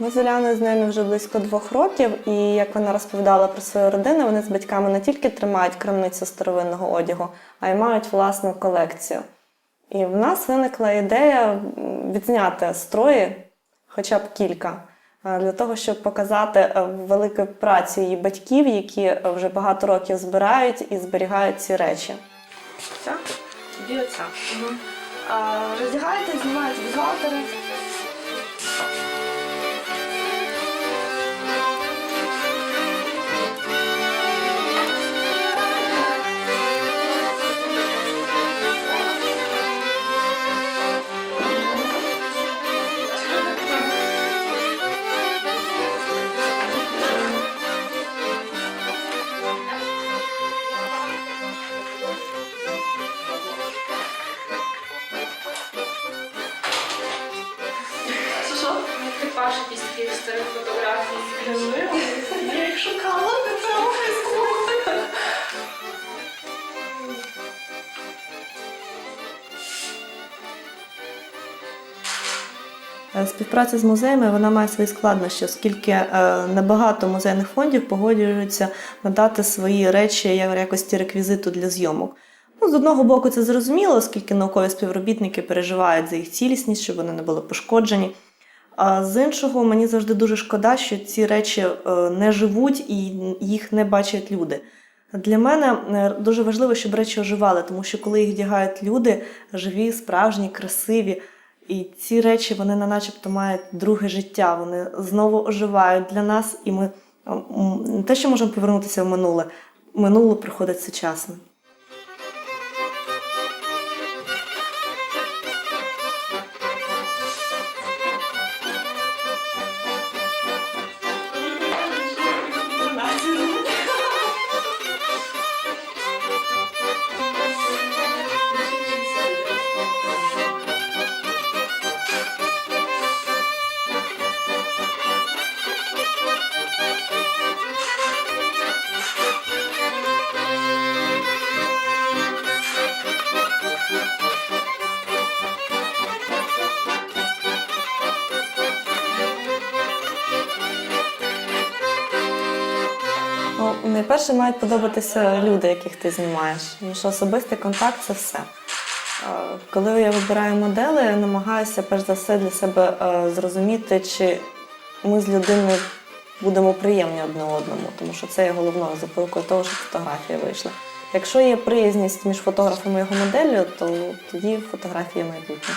Ми з Уляною з ними вже близько двох років, і як вона розповідала про свою родину, вони з батьками не тільки тримають крамницю старовинного одягу, а й мають власну колекцію. І в нас виникла ідея відзняти строї, хоча б кілька, е, для того, щоб показати е, велику працю її батьків, які е, вже багато років збирають і зберігають ці речі. Ця? Тоді оця. Роздягаєте, знімаєте бюстгальтери. Співпраця з музеями вона має свої складнощі, оскільки е, небагато музейних фондів погоджуються надати свої речі як якості реквізиту для зйомок. Ну, з одного боку, це зрозуміло, оскільки наукові співробітники переживають за їх цілісність, щоб вони не були пошкоджені. А з іншого, мені завжди дуже шкода, що ці речі е, не живуть і їх не бачать люди. Для мене е, дуже важливо, щоб речі оживали, тому що коли їх вдягають люди, живі, справжні, красиві, і ці речі вони на начебто мають друге життя, вони знову оживають для нас, і ми не те, що можемо повернутися в минуле, минуле приходить сучасне. Найперше мають подобатися люди, яких ти знімаєш. Тому що особистий контакт це все. Е, Коли я вибираю модели, я намагаюся перш за все для себе е, зрозуміти, чи ми з людиною будемо приємні одне одному, тому що це є головною запорукою того, що фотографія вийшла. Якщо є приязність між фотографом і його моделлю, то тоді фотографія майбутнє.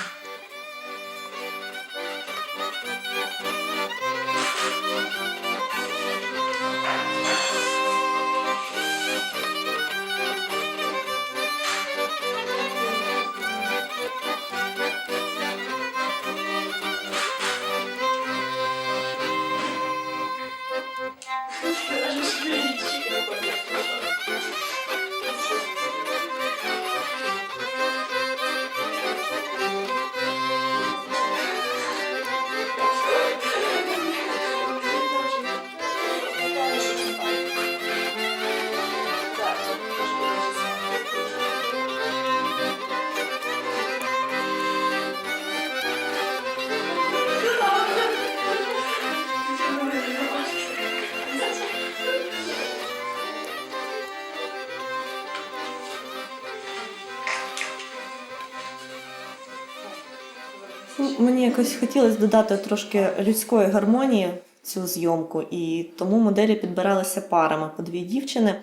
Якось хотілося додати трошки людської гармонії цю зйомку, і тому моделі підбиралися парами по дві дівчини,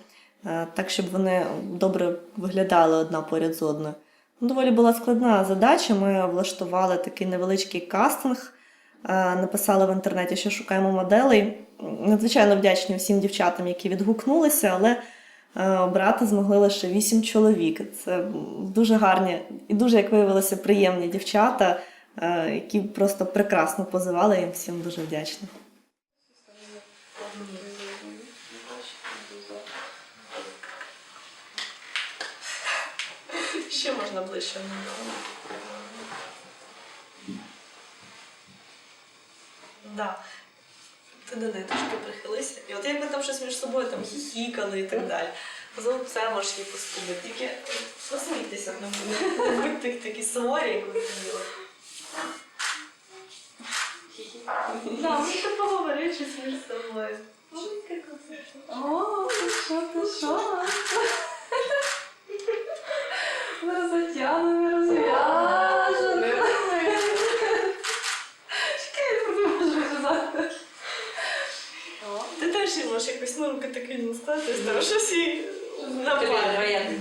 е, так щоб вони добре виглядали одна поряд з одною. Ну, Доволі була складна задача. Ми влаштували такий невеличкий кастинг, е, написали в інтернеті, що шукаємо моделей. Надзвичайно вдячні всім дівчатам, які відгукнулися, але е, обрати змогли лише вісім чоловік. Це дуже гарні і дуже, як виявилося, приємні дівчата які просто прекрасно позивали. Я їм всім дуже вдячна. Ще можна ближче. Да. Ти до неї трошки прихилися. І от якби там щось між собою там хіхікали і так далі. Золоце можеш її поступити. Тільки посмійтеся не. Не будьте такі суворі, як ви хотіли. Да, можете поговорити щось між собою. О, що ти що? Ми затягнемо, розв'яжемо. Я не можу розв'язати. Ти теж можеш якось ну, руки такі не стати, здорово, щось їй напає.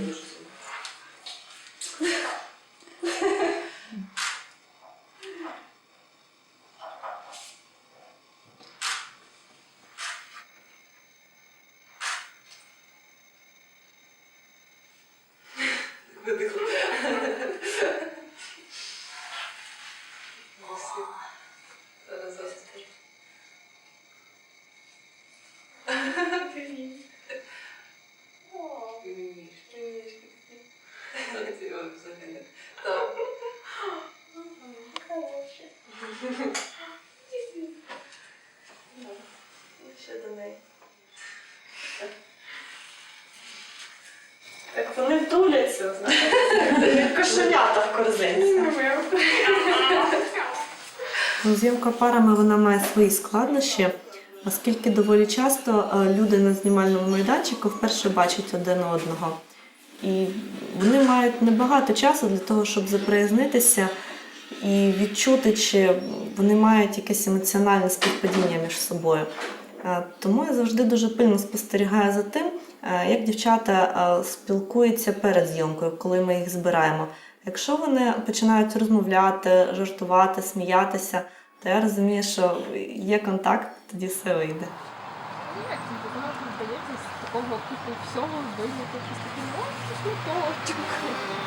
Ще до неї. Так вони втуляться, знаєте, як кошенята в корзинці. Ну, Зйомка парами вона має свої складнощі, оскільки доволі часто е, люди на знімальному майданчику вперше бачать один одного. І вони мають небагато часу для того, щоб заприязнитися і відчути, чи вони мають якесь емоціональне співпадіння між собою. Е, Тому я завжди дуже пильно спостерігаю за тим, е, як дівчата е, спілкуються перед зйомкою, коли ми їх збираємо. Якщо вони починають розмовляти, жартувати, сміятися, то я розумію, що є контакт, тоді все вийде. Такого купу всього вийняти щось таке, ну,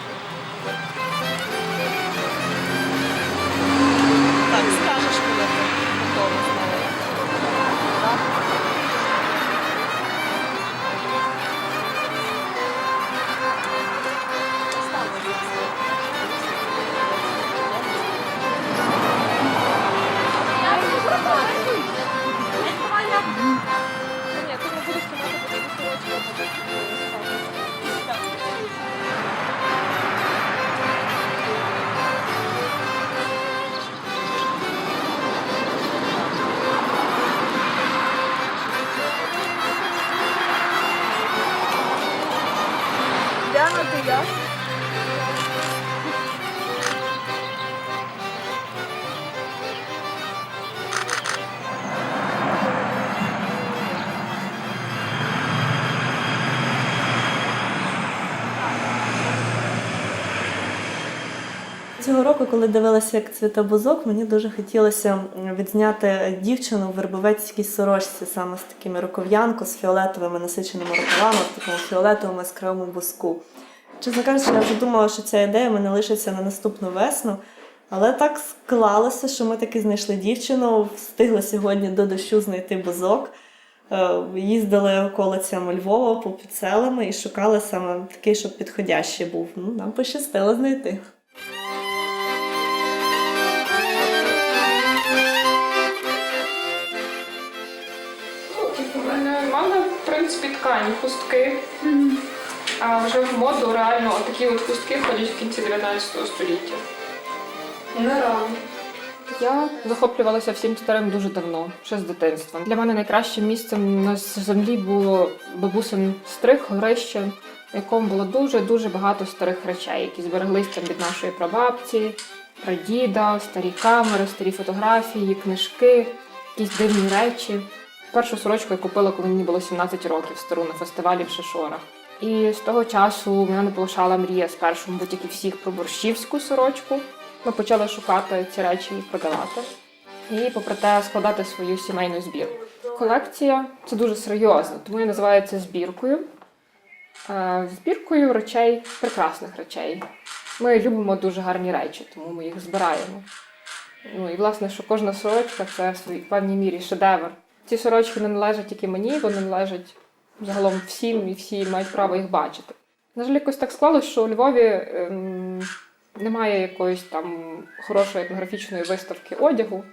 Цього року, коли дивилася, як цвіте бузок, мені дуже хотілося відзняти дівчину в вербовецькій сорочці, саме з такими рукав'янку, з фіолетовими насиченими рукавами, в такому фіолетовому яскравому бузку. Чесно кажучи, я вже думала, що ця ідея мене лишиться на наступну весну. Але так склалося, що ми таки знайшли дівчину, встигли сьогодні до дощу знайти бузок. Е, Їздили околицями Львова по селами і шукали саме такий, щоб підходящий був. Ну, нам пощастило знайти. У мене мама, в принципі, ткані хустки. А вже в моду реально такі от хустки ходять в кінці 19 століття. Не рано. Я захоплювалася всім старим дуже давно, ще з дитинства. Для мене найкращим місцем на землі було бабусин стриг, горище, в якому було дуже-дуже багато старих речей, які збереглись там від нашої прабабці, прадіда, старі камери, старі фотографії, книжки, якісь дивні речі. Першу сорочку я купила, коли мені було 17 років, стару на фестивалі в Шишорах. І з того часу мене не полишала мрія спершу, мабуть, як і всіх про борщівську сорочку. Ми почали шукати ці речі і продавати. І, попри те, складати свою сімейну збірку. Колекція це дуже серйозно, тому я називаю це збіркою. Е, Збіркою речей, прекрасних речей. Ми любимо дуже гарні речі, тому ми їх збираємо. Ну і власне, що кожна сорочка це в певній мірі шедевр. Ці сорочки не належать тільки мені, вони належать загалом всім, і всі мають право їх бачити. На жаль, якось так склалося, що у Львові ем, немає якоїсь там хорошої етнографічної виставки одягу.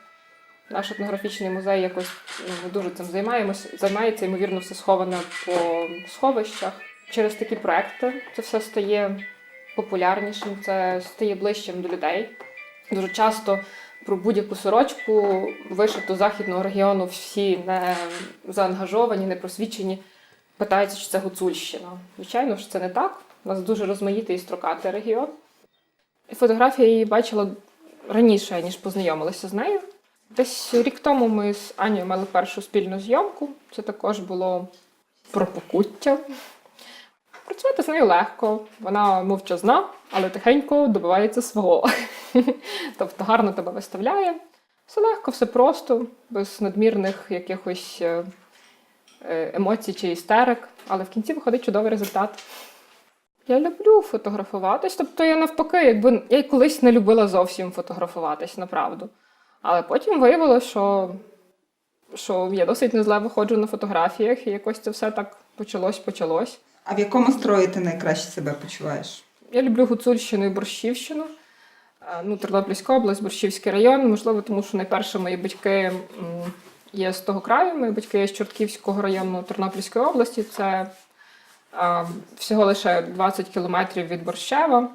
Наш етнографічний музей якось ну, не дуже цим займаємося, займається, ймовірно, все сховане по сховищах. Через такі проекти це все стає популярнішим, це стає ближчим до людей. Дуже часто про будь-яку сорочку, вишиту західного регіону, всі не заангажовані, не просвічені, питаються, чи це Гуцульщина. Звичайно ж, це не так. У нас дуже розмаїтий і строкатий регіон. І фотографії я її бачила раніше, ніж познайомилася з нею. Десь рік тому ми з Анією мали першу спільну зйомку. Це також було про покуття. Працювати з нею легко, вона мовчазна, але тихенько добивається свого. тобто гарно тебе виставляє. Все легко, все просто, без надмірних якихось е, е, емоцій чи істерик, але в кінці виходить чудовий результат. Я люблю фотографуватись. Тобто я навпаки, якби я й колись не любила зовсім фотографуватись, направду. Але потім виявилося, що, що я досить незле виходжу на фотографіях, і якось це все так почалось, почалось. А в якому строї ти найкраще себе почуваєш? Я люблю Гуцульщину і Борщівщину. Ну, Тернопільська область, Борщівський район. Можливо, тому що найперше мої батьки є з того краю. Мої батьки є з Чортківського району Тернопільської області. Це всього лише 20 кілометрів від Борщева.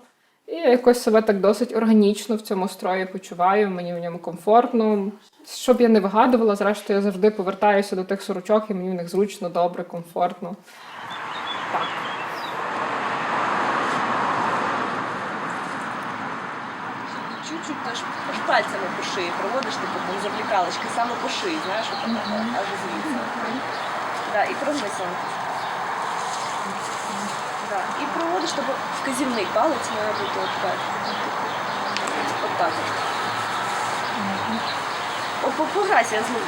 І я якось себе так досить органічно в цьому строї почуваю, мені в ньому комфортно. Щоб я не вигадувала, зрештою, я завжди повертаюся до тих сорочок, і мені в них зручно, добре, комфортно. Так. Чуть-чуть аж, аж пальцями по шиї проводиш, типу там завлікалочки, саме по шиї, знаєш, отак, аж звідси. Да, і прогнися. Да, і проводиш, тобто вказівний палець має бути отак. Отак. Пограйся, я знову